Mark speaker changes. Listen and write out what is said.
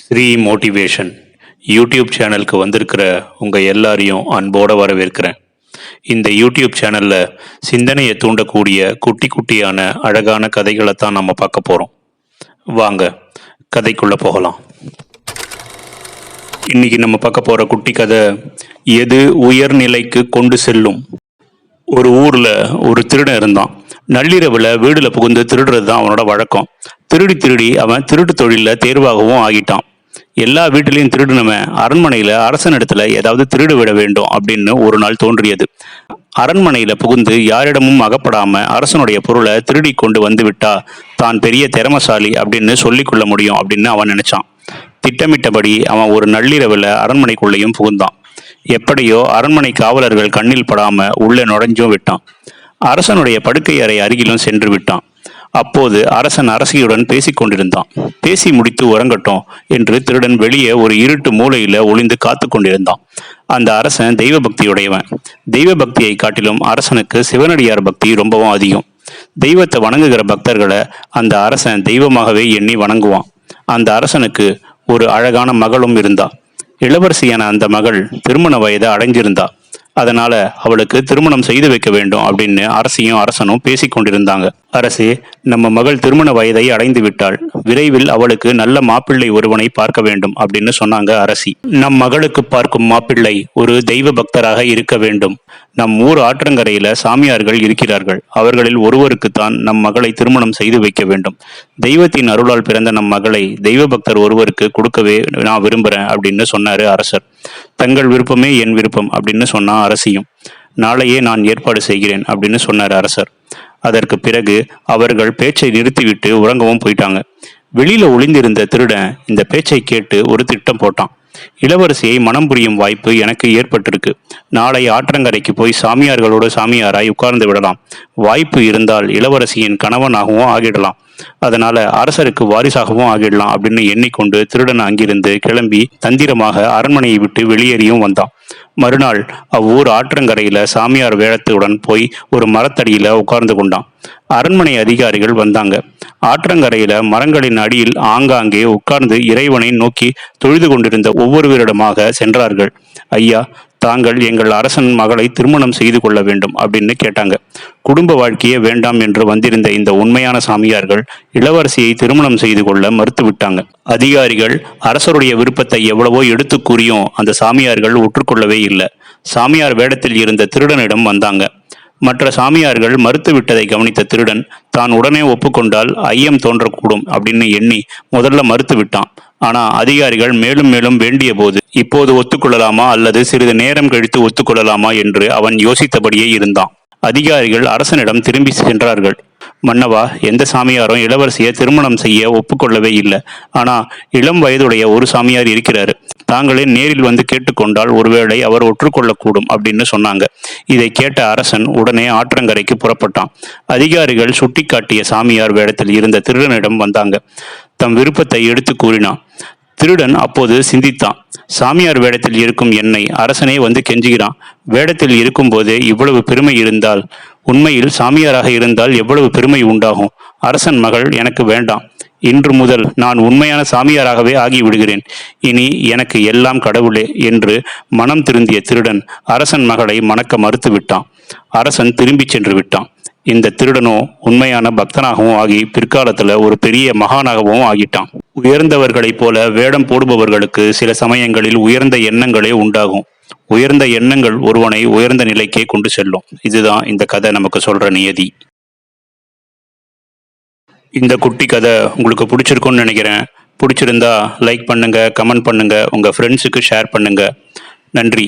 Speaker 1: Sri motivation YouTube சேனலுக்கு வந்திருக்கிற உங்கள் எல்லாரையும் அன்போடு வரவேற்கிறேன். இந்த யூடியூப் சேனலில் சிந்தனையை தூண்டக்கூடிய குட்டி குட்டியான அழகான கதைகளை தான் நம்ம பார்க்க போகிறோம் வாங்க கதைக்குள்ளே போகலாம். இன்னைக்கு நம்ம பார்க்க போகிற குட்டி கதை எது உயர்நிலைக்கு கொண்டு செல்லும்? ஒரு ஊரில் ஒரு திருடன் இருந்தான். நள்ளிரவில் வீடுல புகுந்து திருடுறது தான் அவனோட வழக்கம். திருடி திருடி அவன் திருட்டு தொழிலில் தேர்வாகவும் ஆகிட்டான். எல்லா வீட்டிலையும் திருடினவன் அரண்மனையில் அரசன் இடத்துல ஏதாவது திருடு விட வேண்டும் அப்படின்னு ஒரு நாள் தோன்றியது. அரண்மனையில் புகுந்து யாரிடமும் அகப்படாம அரசனுடைய பொருளை திருடி கொண்டு வந்து விட்டா தான் பெரிய திறமசாலி அப்படின்னு சொல்லிக்கொள்ள முடியும் அப்படின்னு அவன் நினைச்சான். திட்டமிட்டபடி அவன் ஒரு நள்ளிரவில் அரண்மனைக்குள்ளேயும் புகுந்தான். எப்படியோ அரண்மனை காவலர்கள் கண்ணில் படாம உள்ளே நுழைஞ்சும் விட்டான். அரசனுடைய படுக்கை அறை அருகிலும் சென்று விட்டான். அப்போது அரசன் அரசியுடன் பேசிக் கொண்டிருந்தான். பேசி முடித்து உறங்கட்டும் என்று திருடன் வெளியே ஒரு இருட்டு மூலையில ஒளிந்து காத்து கொண்டிருந்தான். அந்த அரசன் தெய்வ பக்தியுடையவன் தெய்வ பக்தியை காட்டிலும் அரசனுக்கு சிவனடியார் பக்தி ரொம்பவும் அதிகம். தெய்வத்தை வணங்குகிற பக்தர்களை அந்த அரசன் தெய்வமாகவே எண்ணி வணங்குவான். அந்த அரசனுக்கு ஒரு அழகான மகளும் இருந்தா. இளவரசியான அந்த மகள் திருமண வயதை அடைஞ்சிருந்தா. அதனால அவளுக்கு திருமணம் செய்து வைக்க வேண்டும் அப்படின்னு அரசியும் அரசனும் பேசிக் கொண்டிருந்தாங்க. அரசே நம்ம மகள் திருமண வயதை அடைந்து விட்டாள். விரைவில் அவளுக்கு நல்ல மாப்பிள்ளை ஒருவனை பார்க்க வேண்டும் அப்படின்னு சொன்னாங்க அரசி. நம் மகளுக்கு பார்க்கும் மாப்பிள்ளை ஒரு தெய்வ பக்தராக இருக்க வேண்டும். நம் ஊர் ஆற்றங்கரையில சாமியார்கள் இருக்கிறார்கள். அவர்களில் ஒருவருக்குத்தான் நம் மகளை திருமணம் செய்து வைக்க வேண்டும். தெய்வத்தின் அருளால் பிறந்த நம் மகளை தெய்வ பக்தர் ஒருவருக்கு கொடுக்கவே நான் விரும்புறேன் அப்படின்னு சொன்னாரு அரசர். தங்கள் விருப்பமே என் விருப்பம் அப்படின்னு சொன்னா அரசியும். நாளையே நான் ஏற்பாடு செய்கிறேன் அப்படின்னு சொன்னார் அரசர். அதற்கு பிறகு அவர்கள் பேச்சை நிறுத்திவிட்டு உறங்கவும் போயிட்டாங்க. வெளியில ஒளிந்திருந்த திருடன் இந்த பேச்சை கேட்டு ஒரு திட்டம் போட்டான். இளவரசியை மனம் புரியும் வாய்ப்பு எனக்கு ஏற்பட்டிருக்கு. நாளை ஆற்றங்கரைக்கு போய் சாமியார்களோடு சாமியாராய் உட்கார்ந்து விடலாம். வாய்ப்பு இருந்தால் இளவரசியின் கணவனாகவும் ஆகிடலாம். அதனால அரசருக்கு வாரிசாகவும் ஆகிடலாம் அப்படின்னு எண்ணிக்கொண்டு திருடன் அங்கிருந்து கிளம்பி தந்திரமாக அரண்மனையை விட்டு வெளியேறியும் வந்தான். மறுநாள் அவ்வூர் ஆற்றங்கரையில சாமியார் வேடத்துடன் போய் ஒரு மரத்தடியில உட்கார்ந்து கொண்டான். அரண்மனை அதிகாரிகள் வந்தாங்க. ஆற்றங்கரையில மரங்களின் அடியில் ஆங்காங்கே உட்கார்ந்து இறைவனை நோக்கி தொழுது கொண்டிருந்த ஒவ்வொருவரிடமாக சென்றார்கள். ஐயா தாங்கள் எங்கள் அரசன் மகளை திருமணம் செய்து கொள்ள வேண்டும் அப்படின்னு கேட்டாங்க. குடும்ப வாழ்க்கையே வேண்டாம் என்று வந்திருந்த இந்த உண்மையான சாமியார்கள் இளவரசியை திருமணம் செய்து கொள்ள மறுத்துவிட்டாங்க அதிகாரிகள் அரசருடைய விருப்பத்தை எவ்வளவோ எடுத்து கூறியும் அந்த சாமியார்கள் ஒற்றுக்கொள்ளவே இல்லை. சாமியார் வேடத்தில் இருந்த திருடனிடம் வந்தாங்க. மற்ற சாமியார்கள் மறுத்து விட்டதை கவனித்த திருடன் தான் உடனே ஒப்புக்கொண்டால் ஐயம் தோன்றக்கூடும் அப்படின்னு எண்ணி முதல்ல மறுத்து ஆனால் ஆனா அதிகாரிகள் மேலும் மேலும் வேண்டிய போது இப்போது ஒத்துக்கொள்ளலாமா? அல்லது சிறிது நேரம் கழித்து ஒத்துக்கொள்ளலாமா? என்று அவன் யோசித்தபடியே இருந்தான். அதிகாரிகள் அரசனிடம் திரும்பி சென்றார்கள். மன்னவா எந்த சாமியாரும் இளவரசியை திருமணம் செய்ய ஒப்புக்கொள்ளவே இல்லை. ஆனா இளம் வயதுடைய ஒரு சாமியார் இருக்கிறாரு. தாங்களே நேரில் வந்து கேட்டுக்கொண்டால் ஒருவேளை அவர் ஒற்றுக்கொள்ளக்கூடும் அப்படின்னு சொன்னாங்க. இதை கேட்ட அரசன் உடனே ஆற்றங்கரைக்கு புறப்பட்டான். அதிகாரிகள் சுட்டிக்காட்டிய சாமியார் வேடத்தில் இருந்த திருடனிடம் வந்தாங்க. தம் விருப்பத்தை எடுத்து கூறினான். திருடன் அப்போது சிந்தித்தான். சாமியார் வேடத்தில் இருக்கும் என்னை அரசனே வந்து கெஞ்சுகிறான். வேடத்தில் இருக்கும்போதே இவ்வளவு பெருமை இருந்தால் உண்மையில் சாமியாராக இருந்தால் எவ்வளவு பெருமை உண்டாகும்? அரசன் மகள் எனக்கு வேண்டாம். இன்று முதல் நான் உண்மையான சாமியாராகவே ஆகிவிடுகிறேன். இனி எனக்கு எல்லாம் கடவுளே என்று மனம் திருந்திய திருடன் அரசன் மகளை மணக்க மறுத்து விட்டான் அரசன் திரும்பிச் சென்று விட்டான். இந்த திருடனோ உண்மையான பக்தனாகவும் ஆகி பிற்காலத்தில் ஒரு பெரிய மகானாகவும் ஆகிட்டான். உயர்ந்தவர்களைப் போல வேடம் போடுபவர்களுக்கு சில சமயங்களில் உயர்ந்த எண்ணங்களே உண்டாகும். உயர்ந்த எண்ணங்கள் ஒருவனை உயர்ந்த நிலைக்கே கொண்டு செல்லும். இதுதான் இந்த கதை நமக்கு சொல்ற நியதி. இந்த குட்டி கதை உங்களுக்கு பிடிச்சிருக்கும்னு நினைக்கிறேன். பிடிச்சிருந்தா லைக் பண்ணுங்க கமெண்ட் பண்ணுங்க உங்க ஃப்ரெண்ட்ஸுக்கு ஷேர் பண்ணுங்க. நன்றி.